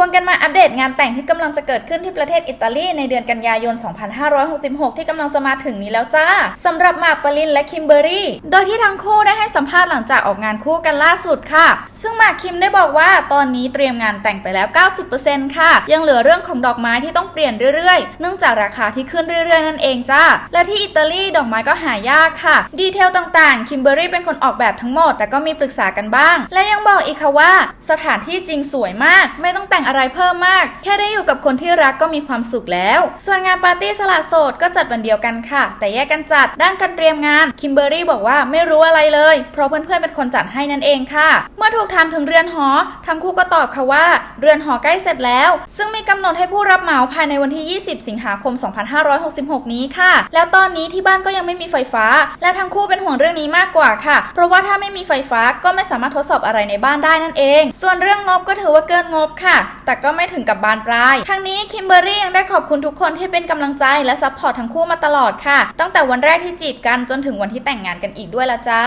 ควงกันมาอัปเดตงานแต่งที่กำลังจะเกิดขึ้นที่ประเทศอิตาลีในเดือนกันยายน 2566 ที่กำลังจะมาถึงนี้แล้วจ้าสำหรับหมากปรินและคิมเบอรี่ โดยที่ทั้งคู่ได้ให้สัมภาษณ์หลังจากออกงานคู่กันล่าสุดค่ะ ซึ่งหมากคิมได้บอกว่าตอนนี้เตรียมงานแต่งไปแล้ว 90%ค่ะ ยังเหลือเรื่องของดอกไม้ที่ต้องเปลี่ยนเรื่อยๆ เนื่องจากราคาที่ขึ้นเรื่อยๆ นั่นเองจ้า และที่อิตาลีดอกไม้ก็หายากค่ะ ดีเทลต่างๆ คิมเบอรี่เป็นคนออกแบบทั้งหมด แต่ก็มีปรึกษากันบ้าง และยังบอกอีกค่ะว่า สถานที่จริงสวยมาก ไม่ต้องแต่งอะไรเพิ่มมาก แค่ได้อยู่กับคนที่รักก็มีความสุขแล้ว ส่วนงานปาร์ตี้สละโสดก็จัดวันเดียวกันค่ะ แต่แยกกันจัดด้านการเตรียมงานคิมเบอรี่บอกว่าไม่รู้อะไรเลย เพราะเพื่อนๆเป็นคนจัดให้นั่นเองค่ะ เมื่อถูกถามถึงเรือนหอ ทั้งคู่ก็ตอบค่ะว่า เรือนหอใกล้เสร็จแล้ว ซึ่งมีกำหนดให้ผู้รับเหมาภายในวันที่ 20 สิงหาคม 2566 นี้ค่ะ แล้วตอนนี้ที่บ้านก็ยังไม่มีไฟฟ้า และทั้งคู่เป็นห่วงเรื่องนี้มากกว่าค่ะ เพราะว่าถ้าไม่มีไฟฟ้าก็ไม่สามารถทดสอบอะไรในบ้านได้นั่นเอง ส่วนเรื่องงบก็ถือว่าเกินงบค่ะ แต่ก็ไม่ถึงกับบานปลาย ทั้งนี้คิมเบอรี่ยังได้ขอบคุณทุกคนที่เป็นกำลังใจและซัพพอร์ตทั้งคู่มาตลอดค่ะ ตั้งแต่วันแรกที่จีบกันจนถึงวันที่แต่งงานกันอีกด้วยละจ้า